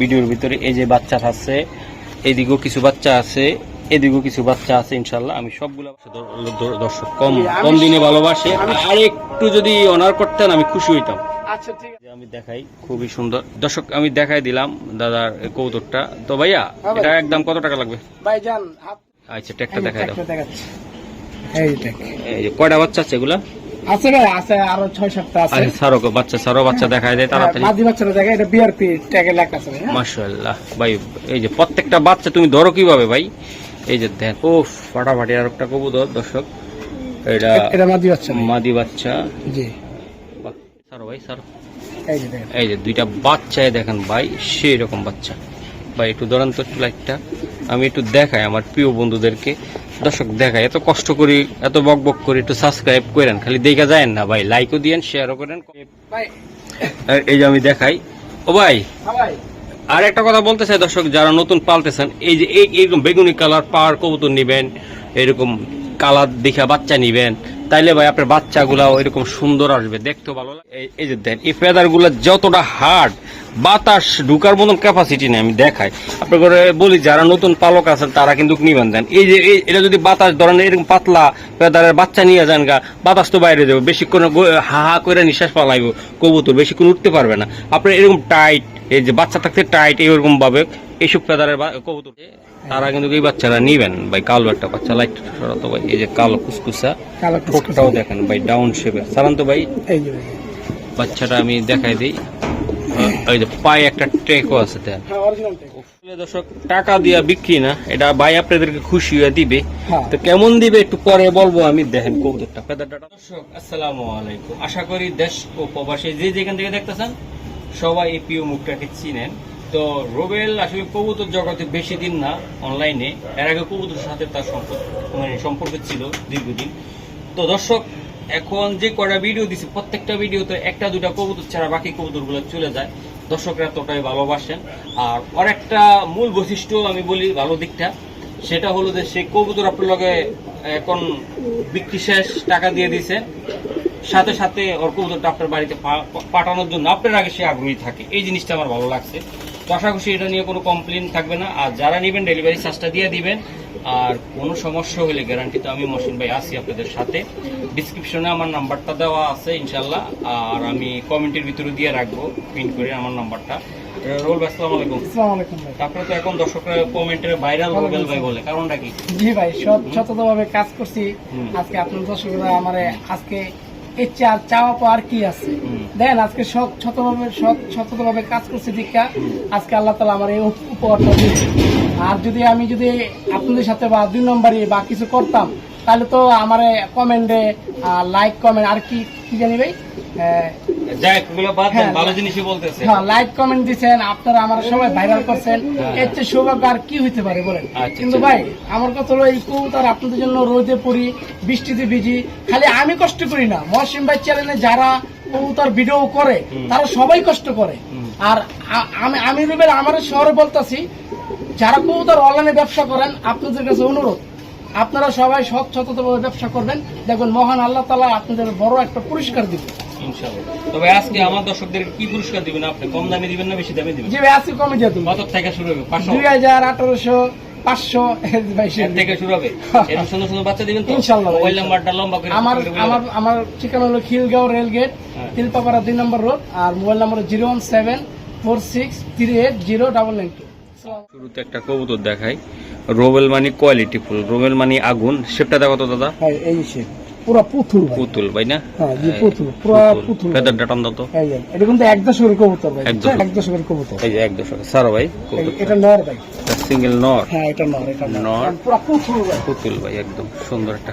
ভিডিওর ভিতরে এই যে বাচ্চা আছে এদিকেও কিছু বাচ্চা আছে এদিকেও কিছু বাচ্চা আছে ইনশাল্লাহ আমি সবগুলো দর্শক কম কম দিনে ভালোবাসে। আর একটু যদি অনার করতেন আমি খুশি হইতাম। আচ্ছা ঠিক আছে। আমি দেখাই খুবই সুন্দর। দর্শক আমি দেখাই দিলাম দাদার কৌতুকটা তো ভাইয়া হ্যাঁ এটা একদম কত টাকা লাগবে? ভাইজান আচ্ছা ট্যাগটা দেখাই দাও। এই এই যে কয়টা বাচ্চা আছে এগুলা? আছে ভাই আছে আরও ছয় সাতটা আছে। আরে সারো বাচ্চা সারো বাচ্চা দেখাই দেয় তাড়াতাড়ি। মাঝি বাচ্চারা দেখে এটা বিআরপি ট্যাগে লেখা আছে ভাই, হ্যাঁ? মাশাআল্লাহ ভাই এই যে প্রত্যেকটা বাচ্চা তুমি ধরো কীভাবে ভাই? এই যে দেন ও ফাটাফাটি আর একটা কবুতর দর্শক। এটা এটা মাঝি বাচ্চা মাদি বাচ্চা। জি। সারো ভাই সারো এই যে এই যে দুইটা বাচ্চায় দেখেন ভাই সেই রকম বাচ্চা। ভাই একটু দরান্ত একটু লাইটটা আমি একটু দেখাই আমার প্রিয় বন্ধুদেরকে। দর্শক দেখাই এত কষ্ট করি এত বক বক করি একটু সাবস্ক্রাইব করেন খালি দেখা যায় না ভাই লাইকও দিয়েন শেয়ারও করেন। ভাই। এই যে আমি দেখাই ও ভাই হ্যাঁ ভাই। আর একটা কথা বলতে চাই দর্শক যারা নতুন পালতেছেন এই যে এইরকম বেগুনি কালার পাওয়ার কবুতর নিবেন এরকম কালার দেখা বাচ্চা নিবেন তাইলে ভাই আপনার বাচ্চাগুলাও এরকম সুন্দর আসবে, দেখতেও ভালো লাগে। এই- যে দেন, এই ফেদারগুলা যতটা হার্ড বাতাস ঢুকার মতন ক্যাপাসিটি নেই, আমি দেখাই। আপনার বলি, যারা নতুন পালক আছেন, তারা কিন্তু নিবেন। দেন, এই যে এটা যদি বাতাস, ধরেন এরকম পাতলা ফেদারের বাচ্চা নিয়ে যান গা, বাতাস তো বাইরে যাবে বেশিক্ষণ হা হা করে নিঃশ্বাস পালাইব কবুতর বেশিক্ষণ উঠতে পারবে না। আপনার এরকম টাইট এই যে বাচ্চা থাকতে টাইট এরকম ভাবে এইসব ফেদারের কবুতর। তারা কিন্তু এই বাচ্চারা নিবেন। ভাই কালো একটা বাচ্চা লাইট সরাতো ভাই এই যে কালো কুসকুসা ঠোঁটটাও দেখেন ভাই ডাউন শেপের সাধারণত ভাই। ভাই। বাচ্চাটা আমি দেখাই দিই। যে পায়ে একটা ট্রেকও আছে দেন। হ্যাঁ দর্শক টাকা দিয়া বিক্রি না এটা ভাই আপনাদেরকে খুশি হয়ে দিবে। হ্যাঁ। তো কেমন দিবে একটু পরে বলব আমি দেখেন কবুতরটা। ফেদারটা দর্শক আসসালামু আলাইকুম। আশা করি দেশ ও প্রবাসী যে যেখান থেকে দেখতেছেন সবাই এই প্রিয় মুখটাকে চিনেন। তো রোবেল আসলে কবুতর জগতে বেশি দিন না অনলাইনে এর আগে কবুতরের সাথে তার সম্পর্ক মানে সম্পর্ক ছিল দীর্ঘদিন। তো দর্শক, এখন যে কটা ভিডিও দিছি, প্রত্যেকটা ভিডিওতে একটা দুটা কবুতর ছাড়া বাকি কবুতরগুলো চলে যায়। দর্শকরা ততটাই ভালোবাসেন। আর ওর একটা মূল বৈশিষ্ট্য আমি বলি ভালো দিকটা, সেটা হলো যে সেই কবুতর আপনার লগে এখন বিক্রি শেষ, টাকা দিয়ে দিছে। সাথে সাথে ওর কবুতরটা আপনার বাড়িতে পাঠানোর জন্য আপনার আগে সে আগ্রহী থাকে। এই জিনিসটা আমার ভালো লাগছে। আশা এটা নিয়ে কোনো কমপ্লেন থাকবে না। আর যারা নেবেন ডেলিভারি চার্জটা দিয়ে দিবেন। আর কোনো সমস্যা হলে গ্যারান্টি তো আমি মহসিন ভাই আছি আপনাদের সাথে। ডিসক্রিপশনে আমার নাম্বারটা দেওয়া আছে ইনশাল্লাহ আর আমি কমেন্টের ভিতরে দিয়ে রাখব পিন করে আমার নাম্বারটা। রোল আসসালামু আলাইকুম। আসসালামু আলাইকুম ভাই। তারপরে তো এখন দর্শকরা কমেন্টে ভাইরাল রোবেল ভাই বলে কারণটা কি? জি ভাই সৎ সততভাবে কাজ করছি। আজকে আপনার দর্শকরা আমারে আজকে ইচ্ছা আর চাওয়া পাওয়া আর কি আছে। দেন আজকে সৎ শতভাবে সৎ সততভাবে কাজ করছি দীক্ষা। আজকে আল্লাহ তালা আমার এই উপ- উপহারটা দিয়েছে। আর যদি আমি যদি আপনাদের সাথে বা দুই নম্বরে বা কিছু করতাম তাহলে তো আমার কমেন্টে লাইক কমেন্ট আর কি কি জানি ভাই? বাদ দেন হ্যাঁ। ভালো জিনিসই বলতেছে। হ্যাঁ লাইক কমেন্ট দিচ্ছেন আপনারা আমার সবাই ভাইরাল করছেন। এর চেয়ে সৌভাগ্য আর কি হইতে পারে বলেন? আচ্ছা, কিন্তু আচ্ছা। ভাই আমার কথা হলো এই কবুতর আপনাদের জন্য রোদে পড়ি বৃষ্টিতে ভিজি। খালি আমি কষ্ট করি না। মহসিম ভাই চ্যানেলে যারা কবুতর ভিডিও করে তারা সবাই কষ্ট করে। আর আমি আমি রুবেল আমার শহরে বলতাছি যারা কবুতর অনলাইনে ব্যবসা করেন আপনাদের কাছে অনুরোধ আপনারা সবাই সৎ ব্যবসা করবেন। দেখবেন মহান আল্লাহ তালা আপনাদের বড় একটা পুরস্কার দিবে তবে আজকে আমার দর্শকদের কি পুরস্কার দিবেন আপনি? কম দামে দিবেন না বেশি দামে দিবেন? যে ভাই আজকে কমে দিয়ে তুমি কত থেকে শুরু হবে? দুই হাজার আঠারোশো পাঁচশো ভাই সে- এর থেকে শুরু হবে? এরকম সুন্দর সুন্দর বাচ্চা দিবেন তো? ইনশাআল্লাহ মোবাইল নাম্বারটা লম্বা করে আমার আমার আমার ঠিকানা হলো খিলগাঁও রেল গেট তিলপাপাড়া দুই নম্বর রোড আর mobile number zero one seven four six three eight zero double nine two. শুরুতে একটা কবুতর দেখাই। রোবেল মানি কোয়ালিটি ফুল রোবেল মানি আগুন শেপটা দেখো তো দাদা। ভাই এই সে পুরো পুতুল পুতুল ভাই না? হ্যাঁ, পুতুল, পুরো পুতুল। ফেদার ডাটান দাও তো। এটা কিন্তু এক দশকের কবুতর ভাই। এক দশক। এক দশকের কবুতর। এই যে এক দশক। সারো ভাই এটা নর ভাই। সিঙ্গেল নর। হ্যাঁ এটা নর এটা নর। পুরো পুতুল ভাই। পুতুল ভাই একদম সুন্দর একটা।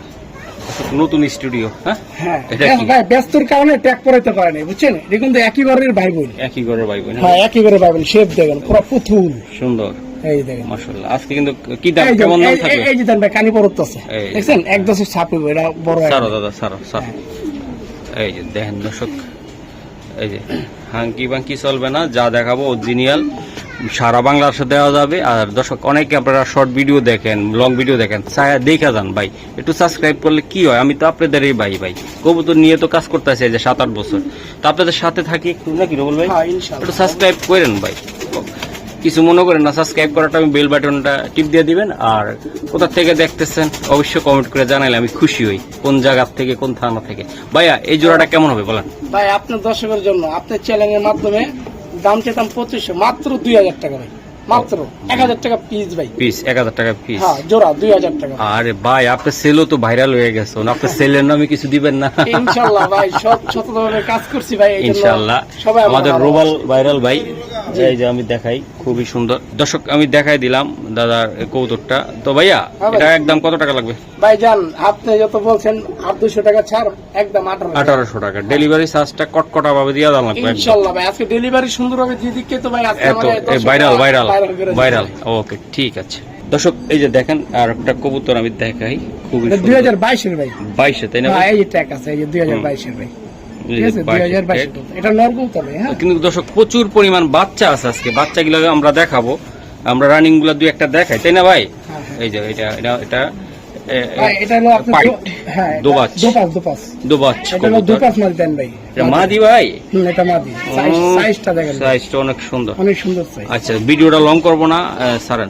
নতুন স্টুডিও হ্যাঁ? হ্যাঁ এটা ভাই ব্যস্তর কারণে ট্যাগ পড়াইতে পারে নাই বুঝছেন? এটা কিন্তু একই ঘরের ভাই বোন। একই ঘরের ভাই বোন হ্যাঁ একই ঘরে পাবেন শেপ দেখেন পুরো পুতুল। সুন্দর। এই দেখেন। মাশাআল্লাহ আজকে কিন্তু কি দাম কেমন দাম থাকবে এই- এই যে দেন ভাই কানি পরত আছে। দেখছেন? এক দশের ছাপিব এটা বড় সারো দাদা সারো সারো এই যে দেখেন দর্শক এই যে হাঙ্কি বাঙ্কি চলবে না যা দেখাবো অরিজিনাল সারা বাংলার সাথে দেওয়া যাবে। আর দর্শক অনেকে আপনারা শর্ট ভিডিও দেখেন লং ভিডিও দেখেন ছায়া দেখা যান ভাই। একটু সাবস্ক্রাইব করলে কি হয়? আমি তো আপনাদেরই ভাই ভাই। কবুতর নিয়ে তো কাজ করতে আছি যে সাত আট বছর। তো আপনাদের সাথে থাকি একটু নাকি রবল ভাই? হ্যাঁ, একটু সাবস্ক্রাইব করেন ভাই। কিছু মনে করেন না সাবস্ক্রাইব করাটা আমি বেল বাটনটা টিপ দিয়ে দিবেন আর কোথা থেকে দেখতেছেন অবশ্যই কমেন্ট করে জানাইলে আমি খুশি হই কোন জায়গা থেকে কোন থানা থেকে। ভাইয়া এই জোড়াটা কেমন হবে বলেন? ভাই আপনার দর্শকের জন্য আপনার চ্যানেলের মাধ্যমে দাম চেতাম পঁচিশশো মাত্র দুই হাজার টাকা ভাই মাত্র এক হাজার টাকা পিস ভাই। পিস এক হাজার টাকা পিস হ্যাঁ জোড়া দুই হাজার টাকা। আরে ভাই আপনার সেলও তো ভাইরাল হয়ে গেছে আপনার সেলের নামে কিছু দিবেন না। ইনশাল্লাহ ভাই সব সততভাবে কাজ করছি ভাই ইনশাল্লাহ। সবাই আমাদের রোবাল ভাইরাল ভাই। এই যে আমি দেখাই খুবই সুন্দর। দর্শক আমি দেখাই দিলাম দাদার কৌতুকটা তো ভাইয়া হ্যাঁ এটা একদম কত টাকা লাগবে? ভাই যান আপনি যত বলছেন আট দুশো টাকা ছাড় একদম আঠারোশো টাকা। ডেলিভারি চার্জটা কটকটা ভাবে দিয়ে দেওয়া লাগবে ইনশাল্লাহ ভাই আজকে ডেলিভারি সুন্দরভাবে দিয়ে দিকে তো ভাই এত ভাইরাল ভাইরাল। ভাইরাল ওকে ঠিক আছে। দর্শক এই যে দেখেন আর একটা কবুতর আমি দেখাই খুবই দুই হাজার বাইশের ভাই। বাইশে তাই না এই যে ট্যাগ আছে এই যে দুই হাজার বাইশের ভাই। এই ঠিক যে আছে দুই 22 হাজার বাইশের tag। এটা নরকম হ্যাঁ? কিন্তু দর্শক প্রচুর পরিমাণ বাচ্চা আছে আজকে। বাচ্চাগুলো আমরা দেখাবো। আমরা রানিংগুলো দুই একটা দেখাই। তাই না ভাই? হ্যাঁ, হ্যাঁ। এই যে এটা এটা আচ্ছা ভিডিওটা লং করব না সারেন।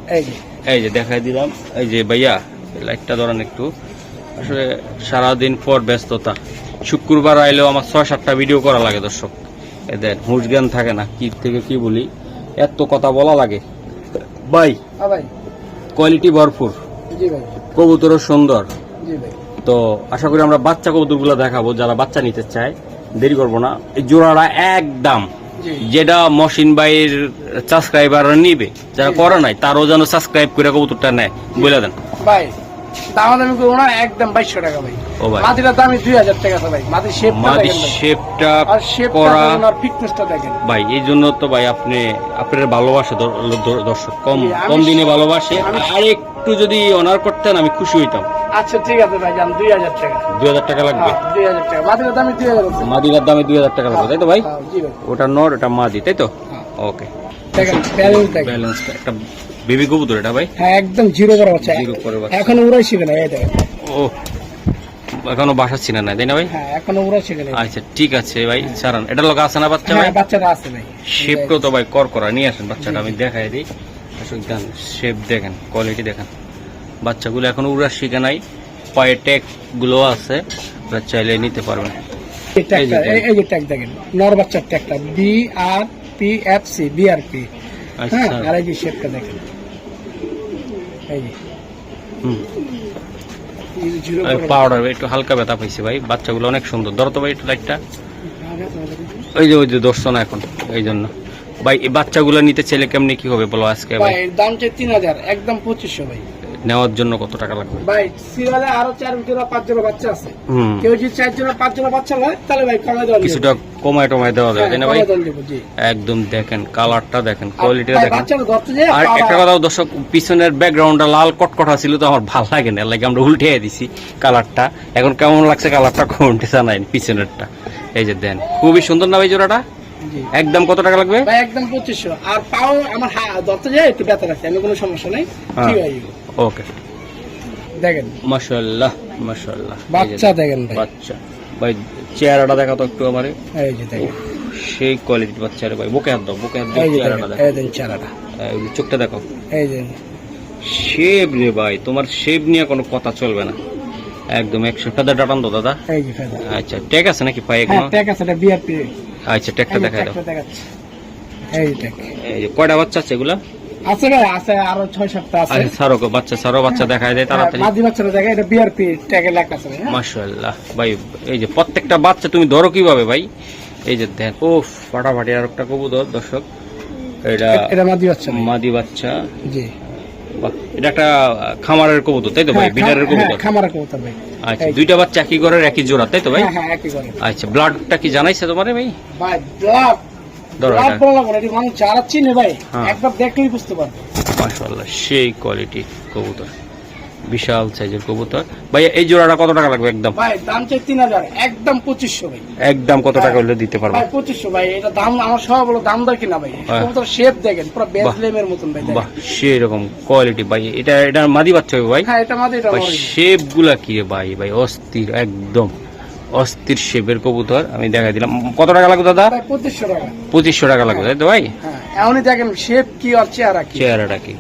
এই যে। দেখাই দিলাম। এই যে ভাইয়া লাইটটা ধরেন একটু। আসলে সারাদিন পর ব্যস্ততা। শুক্রবার আইলেও আমার ছয় সাতটা ভিডিও করা লাগে দর্শক। এদের হুঁশ জ্ঞান থাকে না কি থেকে কি বলি এত কথা বলা লাগে। ভাই হ্যাঁ ভাই। কোয়ালিটি ভরপুর। জি ভাই। কবুতরও সুন্দর। তো আশা করি আমরা বাচ্চা কবুতরগুলো দেখাবো যারা বাচ্চা নিতে চায়। দেরি করব না এই জোড়াটা একদম যেটা মসিন ভাইয়ের সাবস্ক্রাইবার নিবে যারা করে নাই তারও যেন সাবস্ক্রাইব করে কবুতরটা নেয় বলে দেন। ভাই দামাদামি করব না একদম বাইশশো টাকা ভাই। মাটির দামই দুই হাজার টাকা ভাই মাটির দেখেন ভাই। শেপটা আর শেপটা করা দেখেন আর ফিটনেসটা দেখেন। ভাই এই জন্য তো ভাই আপনি আপনার ভালোবাসে দর্শক কম কম দিনে ভালোবাসে। আর একটু যদি অনার করতেন আমি খুশি হইতাম। আচ্ছা ঠিক আছে ভাই যান দুই হাজার টাকা। দুই হাজার টাকা লাগবে? হ্যাঁ, দুই হাজার টাকা। মাটির দামই দুই হাজার দামে দুই হাজার টাকা লাগবে তাই তো ভাই? হ্যাঁ, জি ওটা নর এটা মাদি তাই তো? হ্যাঁ। ওকে দেখেন ব্যালেন্স দেখেন। ব্যালেন্স একটা বেবি কবুতর এটা ভাই? হ্যাঁ একদম জিরো করে বাচ্চা। জিরো করে বাচ্চা। এখনও উড়াই শিখে না এই দেখেন। ও এখনও বাসা ছিল না তাই না ভাই? হ্যাঁ এখনও না আচ্ছা ঠিক আছে ভাই এটা লোক আছে না বাচ্চা ভাই? হ্যাঁ বাচ্চাটা আছে ভাই। শেপটাও তো ভাই কর করা নিয়ে আসেন বাচ্চাটা আমি দেখাই দিই। দেন শেপ দেখেন কোয়ালিটি দেখেন। বাচ্চাগুলো এখনও উড়া শিখে নাই পায়ে ট্যাগগুলো আছে আপনারা চাইলে নিতে পারবেন। এই ট্যাগটা এই যে এই- এই যে ট্যাগ দেখেন নর বাচ্চার ট্যাগটা B R P F C B R P হ্যাঁ আর এই যে শেপটা দেখেন। এই যে। হুম। এই যে জিরো করে পাউডার একটু হালকা ব্যথা পাইছি ভাই বাচ্চাগুলো অনেক সুন্দর। ধরো তো ভাই একটু লাইটটা ওই যে ওই যে ধরছো না এখন এই জন্য। ভাই এই বাচ্চাগুলো নিতে ছেলে কেমনি কি হবে বলো আজকে ভাই? ভাই দাম চাই তিন হাজার একদম পঁচিশশো ভাই। নেওয়ার জন্য কত টাকা লাগবে? ভাই সিরিয়ালে আরও চার জোড়া পাঁচ জোড়া বাচ্চা আছে। কেউ যদি চার জোড়া পাঁচ জোড়া বাচ্চা হয় তাহলে ভাই কমে দেওয়া কিছুটা কমায় টমায় দেওয়া যাবে তাই না ভাই? একদম দেখেন কালারটা দেখেন কোয়ালিটিটা দেখেন। আর একটা কথা দর্শক পিছনের ব্যাকগ্রাউন্ডটা লাল কটকটা ছিল তো আমার ভালো লাগে না লাগে আমরা উল্টে দিছি কালারটা এখন কেমন লাগছে কালারটা কমেন্টে জানাই পিছনেরটা। এই যে দেন খুবই সুন্দর না ভাই জোড়াটা? একদম কত টাকা লাগবে? ভাই একদম পঁচিশশো। আর পাও আমার ধরতে যায় একটু ব্যথা রাখছে আমি কোনো সমস্যা নেই। হ্যাঁ। ঠিক আছে। ওকে দেখেন। মাশাআল্লাহ মাশাআল্লাহ। বাচ্চা দেখেন ভাই। বাচ্চা। ভাই চেহারাটা দেখা তো একটু আমারে। এই যে দেখেন। সেই কোয়ালিটির বাচ্চা রে ভাই বুকে হাত দাও বুকে হাত দাও চেহারাটা দেখো। এই দেখেন চারাটা এই চোখটা দেখো। এই যে। শেপ রে ভাই তোমার শেপ নিয়ে কোনো কথা চলবে না। একদম একশো ফেদার ডাটান তো দাদা। এই যে ফেদা আচ্ছা ট্যাগ আছে নাকি পায়ে হ্যাঁ কোনো ট্যাগ আছে এটা বিআরপি আচ্ছা ট্যাগটা দেখাই দাও। এই যে কয়টা বাচ্চা আছে এগুলা? আছে ভাই আছে আরও ছয় সাতটা আছে। সারো বাচ্চা সারো বাচ্চা দেখাই দেয় হ্যাঁ, তাড়াতাড়ি। মাঝি দেখে এটা বিআরপি ট্যাগে লেখা আছে হ্যাঁ? মাশাআল্লাহ ভাই এই যে প্রত্যেকটা বাচ্চা তুমি ধরো কীভাবে ভাই? এই যে দেন ও ফাটাফাটি আর একটা কবুতর দর্শক। এটা এটা মাঝি বাচ্চা মাদি বাচ্চা। জি। এটা একটা খামারের কবুতর তাই তো ভাই? হ্যাঁ, বিটারের কবুতর হ্যাঁ, খামারের কবুতর ভাই। আচ্ছা দুইটা বাচ্চা একই ঘরের একই জোড়া তাই তো ভাই? হ্যাঁ হ্যাঁ একই করে আচ্ছা ব্লাডটা কি জানাইছে তোমারে ভাই? ভাই ব্লাড ধরো ব্লাড এটা। বলা এটি মানুষ যারা চিনে ভাই। হ্যাঁ। একবার দেখলেই বুঝতে পারবে। মাশাআল্লাহ সেই কোয়ালিটি কবুতর। বিশাল সাইজের কবুতর। ভাই এই জোড়াটা কত টাকা লাগবে একদম? ভাই দাম চাই তিন হাজার। একদম পঁচিশশো ভাই। একদম কত টাকা হলে দিতে পারব? ভাই পঁচিশশো ভাই এটা দাম আমার সব বলো দাম দর কিনা ভাই। হ্যাঁ। কবুতর শেপ দেখেন পুরো বেজলেমের মতন ভাই বাহ সেই রকম কোয়ালিটি ভাই। এটা এটা মাদি বাচ্চা ভাই? হ্যাঁ এটা শেপগুলা কি ভাই ভাই? অস্থির একদম। অস্থির শেপের কবুতর আমি দেখা দিলাম। কত টাকা লাগবে দাদা? পঁচিশশো টাকা। পঁচিশশো টাকা লাগবে তাই তো ভাই? হ্যাঁ এমনই দেখেন শেপ কি আর চেহারা কি। চেহারাটা কি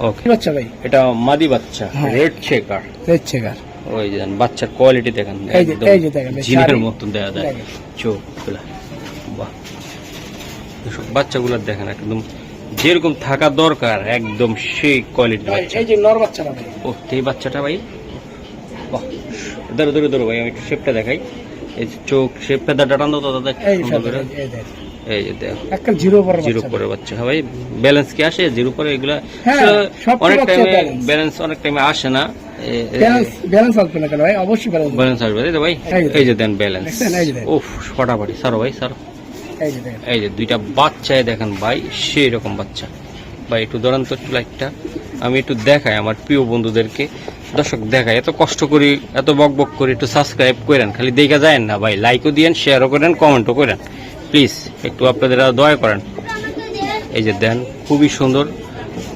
ওকে বাচ্চা ভাই? এটা মাদি বাচ্চা। রেড চেকার দেখছে গার ওই যে বাচ্চার কোয়ালিটি দেখেন এই যে- দেখেন, জিনের মতন দেখা যায় দেখেন। চোখ বাহ। বাচ্চাগুলো দেখেন একদম যেরকম থাকা দরকার একদম সেই কোয়ালিটির ভাই বাচ্চা। এই যে নর বাচ্চাটা ভাই। ও এই বাচ্চাটা ভাই? বাহ। ধরো ধরো ধরো ভাই আমি একটু শেপটা দেখাই। এই চোখ শেপ ফেদারটা টান দাও তো দাদা এই যে দেখো। একটা জিরো পর জিরো বাচ্চা। হ্যাঁ ভাই ব্যালেন্স কি আসে? জিরো এগুলা হ্যাঁ, অনেক টাইমে ব্যালেন্স অনেক টাইমে আসে না। এ- এ- ব্যালেন্স ব্যালেন্স আসবে না কেন ভাই? অবশ্যই ব্যালেন্স ব্যালেন্স আসবে তাই ভাই? এই যে দেন ব্যালেন্স ফটাফটি সারো ভাই সারো। এই যে দুইটা বাচ্চায় দেখেন ভাই সেই রকম বাচ্চা। ভাই একটু ধরেন তো একটু লাইটটা আমি একটু দেখাই আমার প্রিয় বন্ধুদেরকে। দর্শক দেখাই এত কষ্ট করি এত বক বক করি একটু সাবস্ক্রাইব করেন খালি দেখা যায় না ভাই লাইকও দিয়েন শেয়ারও করেন কমেন্টও করেন। প্লিজ একটু আপনাদের দয়া করেন। এই যে দেন খুবই সুন্দর।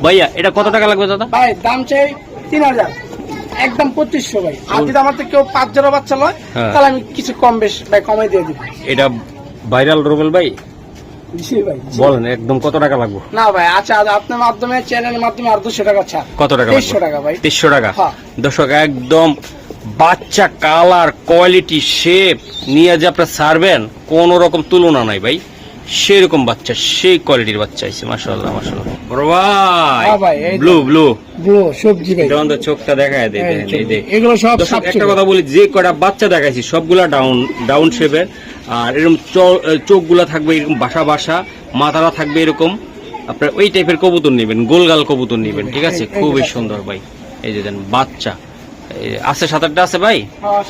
ভাইয়া এটা কত টাকা লাগবে দাদা? ভাই দাম চাই তিন হাজার। একদম পঁচিশশো ভাই। আর যদি আমার থেকে কেউ পাঁচ জোড়া বাচ্চা লয় হ্যাঁ। তাহলে আমি কিছু কম বেশ ভাই কমাই দিয়ে দিব। এটা ভাইরাল রোবেল ভাই? জি ভাই? বলেন একদম কত টাকা লাগবে? না ভাই আচ্ছা আপনার মাধ্যমে চ্যানেলের মাধ্যমে আর দুশো টাকা ছাড়। কত টাকা তেইশশো টাকা ভাই। তিনশো টাকা? হ্যাঁ। দর্শক একদম বাচ্চা কালার কোয়ালিটি শেপ নিয়ে যে আপনার সারবেন কোন রকম তুলনা নাই ভাই। সেরকম বাচ্চা সেই কোয়ালিটির বাচ্চা আছে মাশাআল্লাহ মাশাআল্লাহ। বড় হ্যাঁ ভাই, ব্লু ব্লু ব্লু সবজি ভাই। যখন তো চোখটা দেখায় দেয় এই দেখেন, যে, এই যে। এগুলো সব একটা কথা বলি যে কটা বাচ্চা দেখাইছি সবগুলা ডাউন ডাউন শেপের আর এরকম চোখগুলা থাকবে এরকম বাসা বাসা মাথাটা থাকবে এরকম। আপনার ওই টাইপের কবুতর নেবেন গোলগাল কবুতর নেবেন ঠিক আছে? এই- এই যে খুবই সুন্দর ভাই। এই যে দেন বাচ্চা। আছে সাত আটটা আছে ভাই? হ্যাঁ,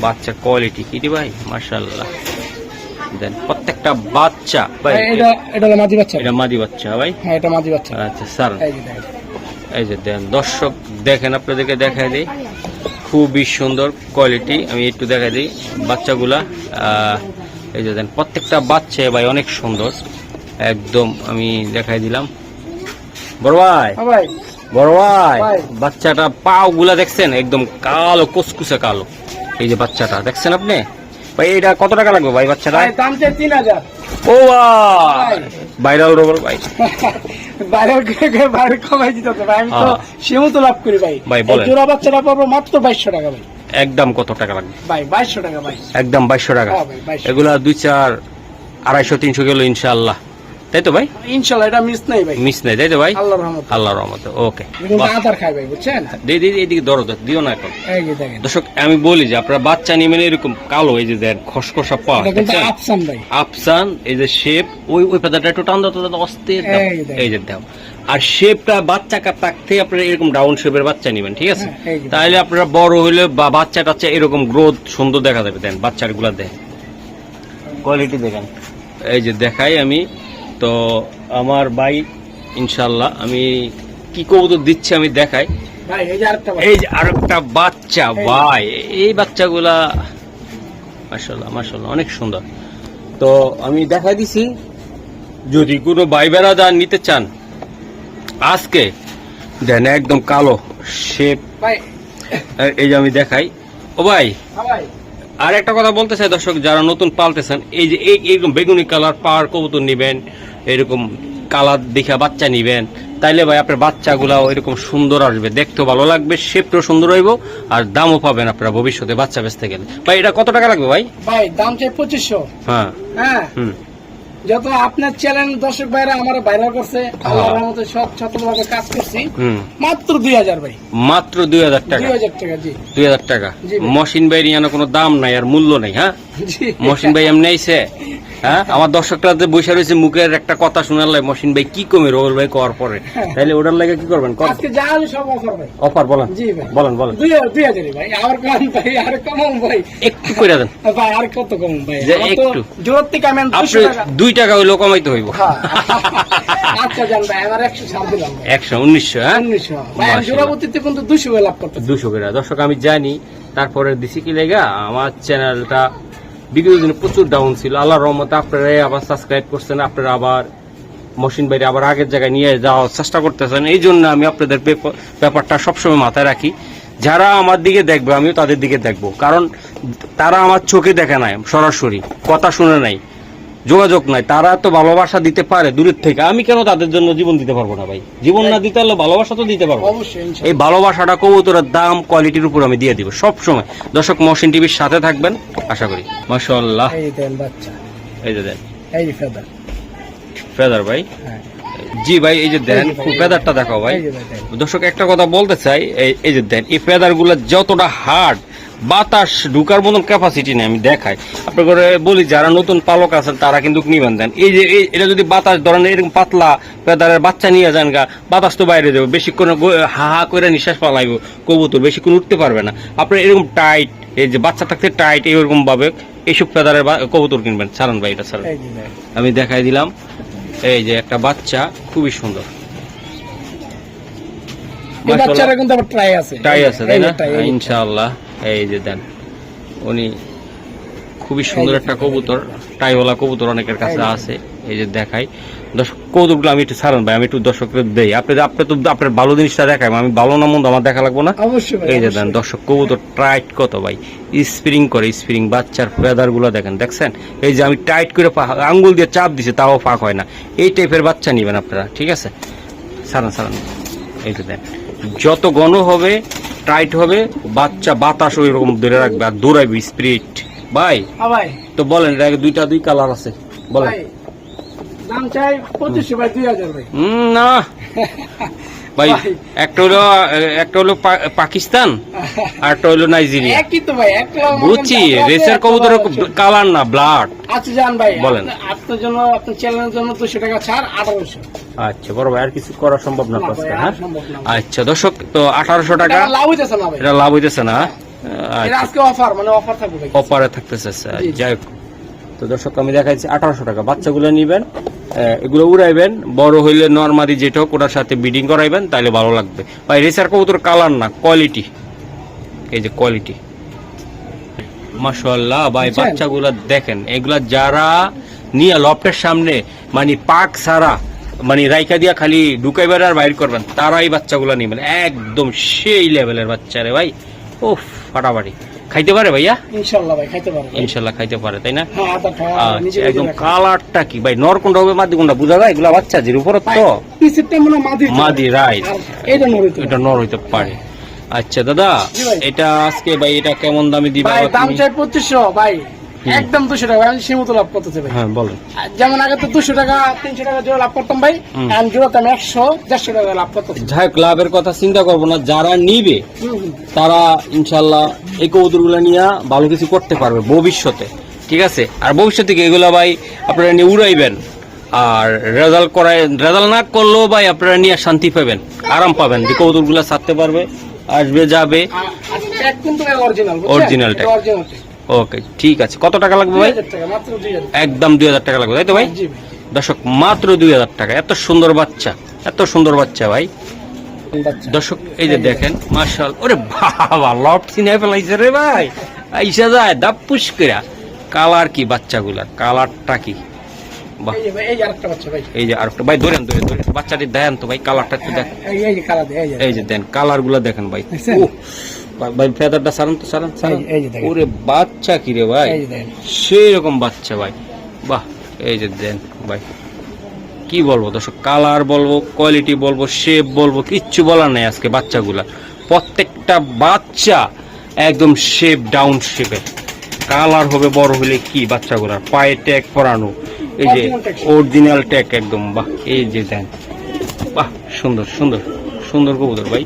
বাচ্চার কোয়ালিটি কি ভাই? মার্শাল্লাহ দেন। প্রত্যেকটা বাচ্চা ভাই ভাই, এটা এটা হলো মাঝি বাচ্চা। এটা মাদি বাচ্চা ভাই। হ্যাঁ এটা মাঝি বাচ্চা। আচ্ছা স্যার। এই যে দেন দর্শক দেখেন আপনাদেরকে দেখাই দিই। খুবই সুন্দর কোয়ালিটি আমি একটু দেখাই দিই বাচ্চাগুলা। এই যে দেন প্রত্যেকটা বাচ্চা ভাই অনেক সুন্দর। একদম আমি দেখাই দিলাম। বড় ভাই। হ্যাঁ ভাই। বড় ভাই। বাচ্চাটা পাও গুলা দেখছেন? একদম কালো কুসকুসে কালো। এই যে বাচ্চাটা দেখছেন আপনি? ভাই এটা কত টাকা লাগবে ভাই বাচ্চাটা দাম চাই তিন হাজার। ও ভাইরাল রোবর ভাই। ভাইরাল করে বাইরে কমাই দিতে ভাই আমি তো হ্যাঁ। সীমিত লাভ করি ভাই। ভাই। জোড়া বাচ্চাটা পাবো মাত্র বাইশশো টাকা ভাই। একদম কত টাকা লাগবে? ভাই বাইশশো টাকা ভাই। একদম বাইশশো টাকা। হ্যাঁ ভাই, 2200 এগুলা দুই চার আড়াইশো তিনশো কিলো ইনশাআল্লাহ। তাই তো ভাই? ইনশাল্লাহ এটা মিস নাই ভাই। মিস নেই তাই তো ভাই? আল্লাহর রহমত। আল্লাহ রহমতে ওকে আধার খাই ভাই বুঝছেন? দিদি দিদি এদিকে ধরো তো, দিও না এখন। এই যে দেখেন। দর্শক আমি বলি যে আপনারা বাচ্চা নেবেন এরকম কালো এই যে দেন খসখসা পা এটা কিন্তু আফসান ভাই। আফসান এই যে শেপ ওই ওই পাতাটা একটু টান দাও তো অস্থির এই যে দাও। আর শেপটা বাচ্চা থাকতে আপনারা এরকম ডাউন শেপের বাচ্চা নেবেন ঠিক আছে? হ্যাঁ, তাহলে আপনারা বড় হইলে বা বাচ্চা টাচ্চা এরকম গ্রোথ সুন্দর দেখা যাবে দেন বাচ্চারগুলা দেন। কোয়ালিটি দেখেন। এই যে দেখাই আমি। তো আমার ভাই ইনশাল্লাহ আমি কি কবুতর দিচ্ছি আমি দেখাই। এই যে আরেকটা যে আরেকটা বাচ্চা ভাই এই বাচ্চাগুলা মাশাল্লাহ মাশাল্লাহ অনেক সুন্দর। তো আমি দেখা দিছি যদি কোনো ভাই বেড়াদার নিতে চান আজকে দেন একদম কালো শেপ এই যে আমি দেখাই। ও ভাই ভাই। আর একটা কথা বলতে চাই দর্শক যারা নতুন পালতেছেন এই যে এই এরকম বেগুনি কালার পাওয়ার কবুতর নিবেন এরকম কালার দেখা বাচ্চা নিবেন। তাইলে ভাই আপনার বাচ্চাগুলাও এরকম সুন্দর আসবে। দেখতেও ভালো লাগবে শেপটাও সুন্দর হইব আর দামও পাবেন আপনারা ভবিষ্যতে বাচ্চা বেচতে গেলে। ভাই এটা কত টাকা লাগবে ভাই? ভাই দাম চাই পঁচিশশো। হ্যাঁ। হ্যাঁ। হুম। যত আপনার চ্যানেল দর্শক ভাইরা আমার ভাইরাল করছে আল্লাহর রহমতে সব সতর্কভাবে কাজ করছি। মাত্র দুই হাজার ভাই। মাত্র দুই হাজার টাকা। দুই হাজার টাকা জি। দুই হাজার টাকা। মশিন ভাই কোনো দাম নাই আর মূল্য নাই হ্যাঁ? মহসিন ভাই এমনি আইছে। হ্যাঁ? আমার দর্শকরা যে বসে রয়েছে মুখের একটা কথা শোনালে মহসিন ভাই কি কমে রোবল ভাই করার পরে? তাহলে ওটার লাগে কি করবেন? আজকে যা হলো সব অফার ভাই। অফার বলেন। জি ভাই। বলেন বলেন। দুই দুই হাজারই ভাই। আর কম ভাই আর কম ভাই। একটু করে দেন। ভাই আর কত কম ভাই? যে একটু। জোর থেকে আমি দুশো আপনি টাকা হইলেও কমাইতে হইব। হ্যাঁ। আচ্ছা জান ভাই আমার একশো ছাড় দিলাম ভাই। একশো উনিশশো হ্যাঁ? ভাই কিন্তু করে লাভ করতে করে দর্শক আমি জানি তারপরে দিছি কি লেগা? আমার চ্যানেলটা বিগত দিনে প্রচুর ডাউন ছিল। আল্লাহ রহমতে আপনারা আবার সাবস্ক্রাইব করছেন, আপনারা আবার মশিন বাইরে আবার আগের জায়গায় নিয়ে যাওয়ার চেষ্টা করতেছেন। এই জন্য আমি আপনাদের ব্যাপ- ব্যাপারটা সবসময় মাথায় রাখি। যারা আমার দিকে দেখবে, আমিও তাদের দিকে দেখব। কারণ তারা আমার চোখে দেখে নাই, সরাসরি। কথা শুনে নাই। যোগাযোগ নাই তারা তো ভালোবাসা দিতে পারে দূরের থেকে। আমি কেন তাদের জন্য জীবন দিতে পারব না ভাই? জীবন না দিতে পারলে ভালোবাসা তো দিতে পারব এই ভালোবাসাটা কবুতরের দাম কোয়ালিটির উপর আমি দিয়ে দিব সব সময়। দর্শক মহসিন টিভির সাথে থাকবেন আশা করি। মাশাআল্লাহ। এই এই যে দেন। এই ফেদার। ফেদার ভাই? হ্যাঁ। জি ভাই এই যে দেন ফেদারটা দেখাও ভাই। দর্শক একটা কথা বলতে চাই এই- এই যে দেন এই ফেদারগুলো যতটা হার্ড বাতাস ঢুকার মতন ক্যাপাসিটি নেই আমি দেখাই। আপনার বলি যারা নতুন পালক আছেন তারা কিন্তু নিবেন দেন। এই যে এটা যদি বাতাস ধরেন এরকম পাতলা ফেদারের বাচ্চা নিয়ে যান গা বাতাস তো বাইরে দেবে বেশিক্ষণ হা হা করে নিঃশ্বাস পালাইব কবুতর বেশিক্ষণ উঠতে পারবে না। আপনার এরকম টাইট এই যে বাচ্চা থাকতে টাইট এরকম ভাবে এইসব ফেদারের বা- কবুতর কিনবেন। ছাড়ান ভাই এটা দেন। আমি দেখাই দিলাম এই যে একটা বাচ্চা খুবই সুন্দর। বাচ্চারা কিন্তু আবার ট্রাই আছে। টাই আছে তাই না যে try, এই যে ইনশাআল্লাহ। এই যে দেন উনি খুবই সুন্দর একটা কবুতর টাইওয়ালা কবুতর অনেকের কাছে আছে এই যে দেখাই। দর্শক কবুতরগুলো আমি একটু ছাড়ান ভাই আমি একটু দর্শকদের দেই। আপনি আপনি তো আপনার ভালো জিনিসটা দেখাই আমি ভালো না মন্দ আমার দেখা লাগবো না? এই যে দেন দর্শক কবুতর টাইট কত ভাই? স্প্রিং করে স্প্রিং বাচ্চার ফেদারগুলো দেখেন দেখছেন? এই যে আমি টাইট করে আঙ্গুল দিয়ে চাপ দিছি তাও ফাঁক হয় না। এই টাইপের বাচ্চা নিবেন আপনারা ঠিক আছে? সারান সারান এই যে দেন। যত ঘন হবে টাইট হবে বাচ্চা বাতাস ওই রকম ধরে রাখবে আর দৌড়াইবে স্পিরিট ভাই হ্যাঁ ভাই। তো বলেন এটা দুইটা দুই কালার আছে। বলেন। দাম চাই পঁচিশশো ভাই দুই হাজার ভাই। না। ভাই। একটা হলো একটা হলো পাকিস্তান আর একটা হলো নাইজেরিয়া। একই তো ভাই বুঝছি রেসের কবুতর কালার না ব্লাড। আচ্ছা জান ভাই বলেন। আপনি- আপনার জন্য আপনার চ্যানেলের জন্য দুশো টাকা ছাড় আঠারোশো। আচ্ছা বড় ভাই আর কিছু করা সম্ভব না হ্যাঁ? আচ্ছা দর্শক তো আঠারোশো টাকা টাকা। লাভ হইতেছে না ভাই। এটা লাভ হইতেছে না। এটা আচ্ছা। আজকে অফার মানে অফার থাকবে অপারে থাকতেছে স্যার যাই হোক। তো দর্শক আমি দেখাইছি আঠারোশো টাকা। বাচ্চাগুলো নিবেন এগুলো উড়াইবেন বড় হইলে নর্মালি যেটা হোক ওটার সাথে বিডিং করাইবেন তাহলে ভালো লাগবে। ভাই রেসার কবুতর কালার না কোয়ালিটি। এই যে কোয়ালিটি। মাশাআল্লাহ ভাই? বাচ্চাগুলো দেখেন এগুলা যারা নিয়ে লফটের সামনে মানে পাক সারা মানে রাইকা দিয়া খালি ঢুকাইবার আর বাইর করবেন তারাই বাচ্চাগুলো নিবেন। একদম সেই লেভেলের বাচ্চা রে ভাই। ও ফাটাফাটি। খাইতে পারে ভাইয়া? ইনশাল্লাহ ভাই খাইতে পারে। ইনশাআল্লাহ খাইতে পারে তাই না? হ্যাঁ আচ্ছা, একদম কালারটা কি? ভাই নর কোনটা হবে মাদি কোনটা বুঝা যায়? এগুলা বাচ্চা জির উপর তো? মনে মাদি রাইট এটা নর হইতে পারে। আচ্ছা দাদা এটা আজকে ভাই এটা কেমন দামে দিবা? ভাই দাম চাই পঁচিশশো ভাই। একদম দুশো টাকা। আমি সীমিত লাভ করতেছে ভাই। হ্যাঁ বলেন। যেমন আগে তো দুশো টাকা তিনশো টাকা জোড়া লাভ করতাম ভাই। এখন জোড়াতে আমি একশো দেড়শো টাকা লাভ করতেছি। যাই হোক, লাভের কথা চিন্তা করব না। যারা নিবে। তারা ইনশাল্লাহ এই কবুতরগুলো নিয়ে ভালো কিছু করতে পারবে ভবিষ্যতে। ঠিক আছে? আর ভবিষ্যতে এগুলো ভাই আপনারা নিয়ে উড়াইবেন? আর রেজাল্ট করায় রেজাল্ট না করলেও ভাই আপনারা নিয়ে শান্তি পাবেন আরাম পাবেন যে কবুতরগুলো ছাড়তে পারবে আসবে যাবে। Original Original tag। Original okay ঠিক আছে। কত টাকা লাগবে ভাই? একদম দুই হাজার টাকা লাগবে তাই তো ভাই? দর্শক মাত্র দুই হাজার টাকা। এত সুন্দর বাচ্চা এত সুন্দর বাচ্চা ভাই। দর্শক এই যে দেখেন মার্শাল ওরে বাবা লট চিনে ফেলাইছে রে ভাই। আইসা যায় দাপ পুষ্করা কালার কি বাচ্চাগুলার? কালারটা কি? এই যে আরেকটা ভাই। ধরেন ধরে ধরে বাচ্চাটি দেন তো ভাই কালারটা একটু দেখ। এই যে দেন কালারগুলা দেখেন ভাই। ভাই ফেদারটা সারান তো সারান। ওরে বাচ্চা কি রে ভাই? সেই রকম বাচ্চা ভাই। বাহ এই যে দেন ভাই। কি বলব দর্শক কালার বলব কোয়ালিটি বলব শেপ বলব কিচ্ছু বলার নাই আজকে বাচ্চাগুলা। প্রত্যেকটা বাচ্চা একদম শেপ ডাউন শেপের কালার হবে বড় হলে কি বাচ্চাগুলার? পায়ে ট্যাগ পরানো। এই যে অরিজিনাল ট্যাগ একদম বাহ এই যে দেন। বাহ সুন্দর সুন্দর। সুন্দর কবুতর ভাই।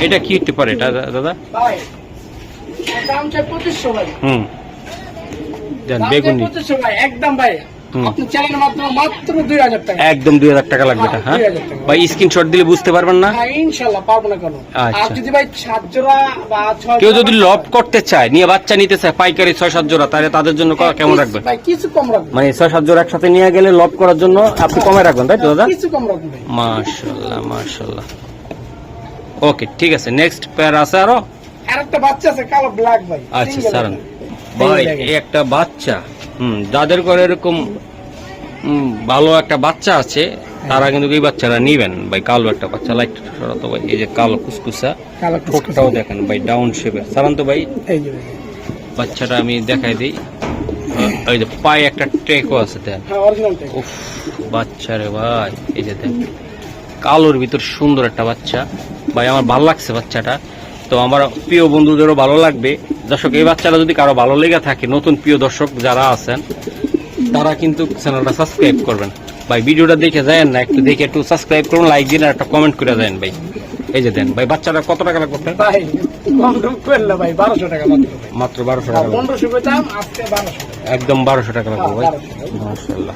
এটা কি হতে পারে এটা দাদা? হুম। বেগুনি। একদম ভাই। একদম দুই হাজার টাকা লাগবে হ্যাঁ? ভাই স্ক্রিনশট দিলে বুঝতে পারবেন না? হ্যাঁ আচ্ছা। কেউ যদি করতে চায় নিয়ে বাচ্চা নিতে চায় পাইকারি ছয় সাত জোড়া তাহলে তাদের জন্য ক- কেমন কিছু কম রাখবেন। মানে ছয় সাত জোড়া একসাথে নিয়ে গেলে লব করার জন্য আপনি কমে রাখবেন তাই তো দাদা? কিছু কম রাখবেন। ভাই মাশাল্লাহ মাশাল্লাহ ওকে ঠিক আছে নেক্সট পেয়ার আছে আরও? আর একটা বাচ্চা আছে কালো ব্ল্যাক ভাই আচ্ছা সারান। ভাই এই একটা বাচ্চা হুম যাদের করে এরকম ভালো একটা বাচ্চা আছে তারা কিন্তু এই বাচ্চারা নিবেন। ভাই কালো একটা বাচ্চা লাইট সরাতো ভাই এই যে কালো কুসকুসা। ঠোঁটটাও দেখেন ভাই ডাউন শেপের ভাই এই যে ভাই। বাচ্চাটা আমি দেখাই দিই। ওই যে পায়ে একটা ট্রেকও আছে দেন হ্যাঁ বাচ্চা রে ভাই এই যে দেখ। কালোর ভিতর সুন্দর একটা বাচ্চা। ভাই, আমার ভালো লাগছে বাচ্চাটা। তো আমার প্রিয় বন্ধুদেরও ভালো লাগবে। দর্শক, এই বাচ্চাটা যদি কারও ভালো লেগে থাকে, নতুন প্রিয় দর্শক যারা আছেন, তারা কিন্তু চ্যানেলটা সাবস্ক্রাইব করবেন। ভাই, ভিডিওটা দেখে যায় না, একটু দেখে একটু সাবস্ক্রাইব করুন লাইক দিন আর একটা কমেন্ট করে দেন, ভাই। এই যে দেন, ভাই, বাচ্চাটা কত টাকা লাগবে কম টুক করেন না ভাই বারোশো টাকা মাত্র বারোশো টাকা পনেরোশো পেতাম আজকে বারোশো একদম বারোশো টাকা লাগবে ভাই। 1200 মাশাল্লাহ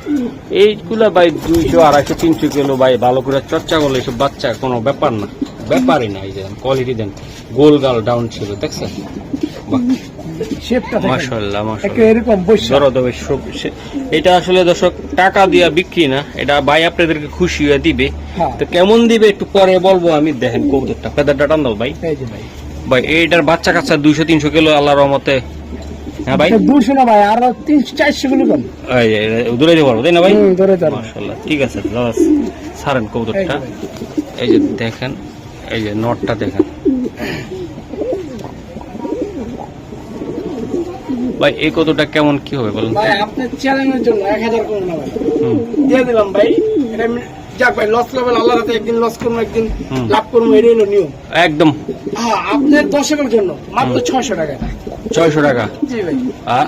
এইগুলা ভাই দুইশো আড়াইশো তিনশো কিলো ভাই ভালো করে চর্চা করলে এসব বাচ্চা কোনো ব্যাপার না। ব্যাপারই না এই যে কোয়ালিটি দেন। গোল গাল ডাউন ছিল দেখছেন? এটা আসলে দর্শক টাকা দিয়া বিক্রি না। এটা ভাই আপনাদেরকে খুশি হয়ে দিবে। হ্যাঁ। তো কেমন দিবে একটু পরে বলব আমি। দেখেন কৌতুকটা ফেদারটা টান দাও ভাই। ভাই এইটার বাচ্চা কাচ্চা দুইশো তিনশো কিলো আল্লাহর রহমতে। হ্যাঁ ভাই? দুশো না ভাই আরও তিনশো চারশো গুলো কম। এই দূরে দিতে পারব তাই না ভাই? হুম, ধরে ধরে মাশাল্লাহ ঠিক আছে দাদা সারেন এই যে দেখেন এই যে নটটা দেখেন। ভাই এই কতটা কেমন কি হবে বলুন? ভাই আপনার চ্যালেঞ্জের জন্য এক হাজার করুন না ভাই। দিয়ে দিলাম ভাই এটা আমি- যাক ভাই লস লেভেল আল্লাহর হাতে একদিন লস করব একদিন। লাভ করব এটাই হলো নিয়ম। একদম। হ্যাঁ আপনার দর্শকের জন্য মাত্র ছয়শো টাকা। ছয়শো টাকা।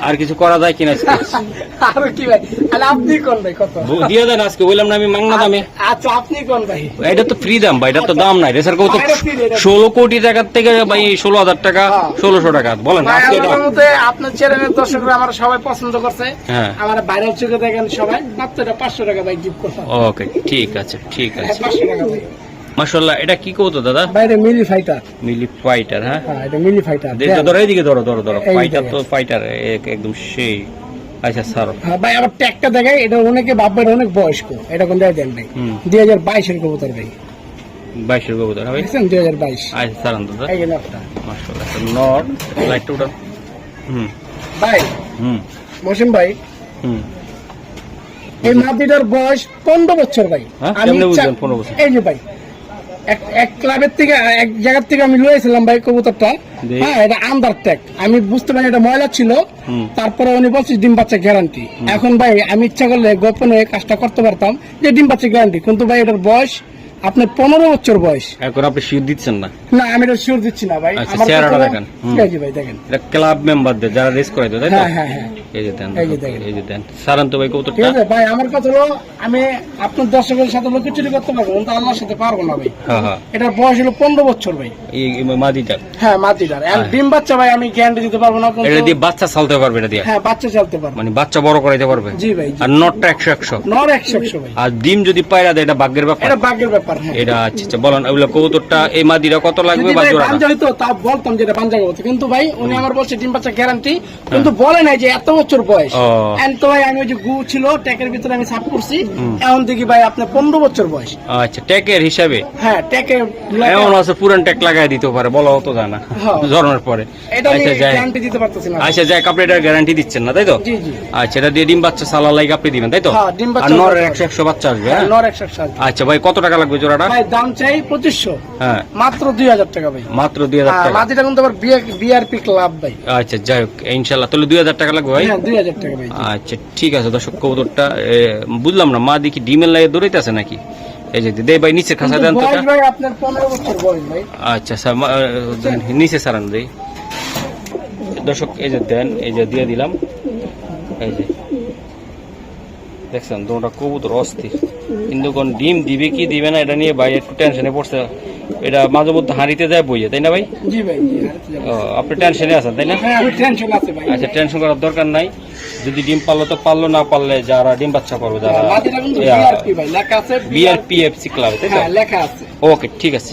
আর- কিছু করা যায় কিনা আর কি ভাই? আপনি কোন ভাই? কত? দিয়ে দেন আজকে বললাম না আমি মাংনা দামে। আচ্ছা আপনি কোন ভাই? এটা তো ফ্রি দাম ভাই এটা তো দাম নাই। রেসার কত। ষোলো কোটি টাকার থেকে ভাই ষোলো হাজার টাকা হ্যাঁ। ষোলোশো টাকা। বলেন আপনার চ্যানেলের দর্শকরা আমার সবাই পছন্দ করছে। হ্যাঁ। আমার ভাইরাল চোখে দেখেন সবাই। মাত্র পাঁচশো টাকা ভাই গিফট ওকে ঠিক আছে ঠিক হ্যাঁ, আছে। পাঁচশো টাকা ভাই। মাসাল্লাহ এটা কি কৌতো দাদা? ভাই এটা মিলি ফাইটার মিলি ফাইটার হ্যাঁ? হ্যাঁ এটা মিলি ফাইটার দেখো। ধরো এইদিকে ধরো ধরো ধরো। ফাইটার তো ফাইটার একদম সেই। আচ্ছা স্যার ভাই আবার ট্যাগটা দেখাই। এটা অনেকে ভাববেন অনেক বয়স্ক। এটা কোন দেয় দেন ভাই। দুই হাজার বাইশের কবুতর ভাই। বাইশের কবুতর হ্যাঁ ভাই? দুই হাজার বাইশ। আচ্ছা স্যার দাদা। এই একটা মাসাল্লাহ নট লাইটটা উঠান। হুম। ভাই হুম। মসিম ভাই হুম। এই মাদিটার বয়স পনেরো বছর ভাই। হ্যাঁ? আমি কেমনে ইচ্ছা- বুঝলেন 15 বছর? এই যে ভাই এক এক ক্লাবের থেকে এক জায়গার থেকে আমি লয়েছিলাম ভাই কবুতরটা। হ্যাঁ এটা আন্ডার ট্যাগ আমি বুঝতে পারি এটা ময়লা ছিল। তারপরে উনি বলছিস ডিম বাচ্চা গ্যারান্টি এখন ভাই আমি ইচ্ছা করলে গোপনে কাজটা করতে পারতাম যে ডিম বাচ্চা গ্যারান্টি কিন্তু ভাই এটার বয়স আপনার পনেরো বছর বয়স। এখন আপনি শিওর দিচ্ছেন না? না আমি এটা শিওর দিচ্ছি না ভাই। আচ্ছা, চেহারাটা দেখেন। এই ভাই দেখেন। এটা ক্লাব মেম্বারদের যারা রেস করে দেয় তাই হ্যাঁ হ্যাঁ হ্যাঁ। এই যে দেন এই যে দেন। সারান্ত ভাই ঠিক আছে ভাই আমার কথা হলো আমি আপনার দর্শকের সাথে লোকচুরি করতে পারব কিন্তু আল্লাহর সাথে পারব না ভাই। হ্যাঁ হ্যাঁ। এটার বয়স হলো পনেরো বছর ভাই। এই এই মাদিটা হ্যাঁ আর হ্যাঁ। ডিম বাচ্চা ভাই আমি গ্যারান্টি দিতে পারব না এটা দিয়ে বাচ্চা চালতে পারবে এটা দিয়ে? হ্যাঁ বাচ্চা চালতে পারব। মানে বাচ্চা বড় করাইতে পারবে? জি ভাই। আর নটটা একশো একশো? নট একশো একশো ভাই। আর ডিম যদি পায়রা দেয় এটা ভাগ্যের ব্যাপার। এটা ভাগ্যের ব্যাপার। হ্যাঁ। এটা আচ্ছা আচ্ছা বলেন ওগুলো কবুতরটা এই মাদিরা কত লাগবে বা পাঞ্জা হইতো তা বলতাম যেটা পাঞ্জা হতো কিন্তু ভাই উনি আমার বলছে ডিম বাচ্চা গ্যারান্টি কিন্তু বলে নাই যে এত বছর বয়স। তো ভাই আমি ওই যে গু ছিল ট্যাকের ভিতরে আমি করছি। এখন দেখি ভাই আপনার পনেরো বছর বয়স। আচ্ছা ট্যাকের হিসাবে? হ্যাঁ ট্যাকে এমন আছে পুরান ট্যাক লাগাই দিতে পারে বলা হতো জানা। জন্মের পরে। এটা আচ্ছা যাই। গ্যারান্টি দিতে পারতেছি না। আচ্ছা যাই আপনি এটার গ্যারান্টি দিচ্ছেন না তাই তো? আচ্ছা এটা দিয়ে ডিম বাচ্চা সালা লাইক আপনি দিবেন তাই তো? হ্যাঁ, ডিম বাচ্চা আর নরের একশো একশো বাচ্চা আসবে হ্যাঁ, হ্যাঁ? নর একশো একশো আচ্ছা ভাই কত টাকা লাগবে জোড়াটা ভাই দাম চাই পঁচিশশো। হ্যাঁ। মাত্র দুই হাজার টাকা ভাই। মাত্র দুই হাজার হ্যাঁ, টাকা। মাটিটা কিন্তু আবার বিআরপি ক্লাব ভাই। আচ্ছা যাই হোক ইনশাল্লাহ। তাহলে দুই হাজার টাকা লাগবে ভাই? হ্যাঁ দুই হাজার টাকা ভাই। আচ্ছা ঠিক আছে দর্শক কবুতরটা বুঝলাম না মা দেখি ডিমের লাগে দৌড়াইতেছে নাকি? এই যে দে ভাই নিচে খাসা দেন তো ভাই আপনার পনেরো বছর বয়স ভাই। আচ্ছা স্যার নিচে সারান দেই দর্শক এই যে দেন এই যে দিয়ে দিলাম। এই যে দেখছেন দুটা কবুতর অস্থির। কিন্তু কোন ডিম দিবে কি দিবে না এটা নিয়ে ভাই একটু টেনশনে পড়ছে। এটা মাঝে মধ্যে হাঁড়িতে যায় বইয়ে তাই না ভাই? জি। ও, আপনি টেনশনে আছেন তাই না? হ্যাঁ আচ্ছা টেনশন করার দরকার নাই। যদি ডিম পারল তো পারল না পারলে যারা ডিম বাচ্চা করবে যারা বিআরপিএফসি ক্লাব তাই তো? হ্যাঁ ওকে ঠিক আছে।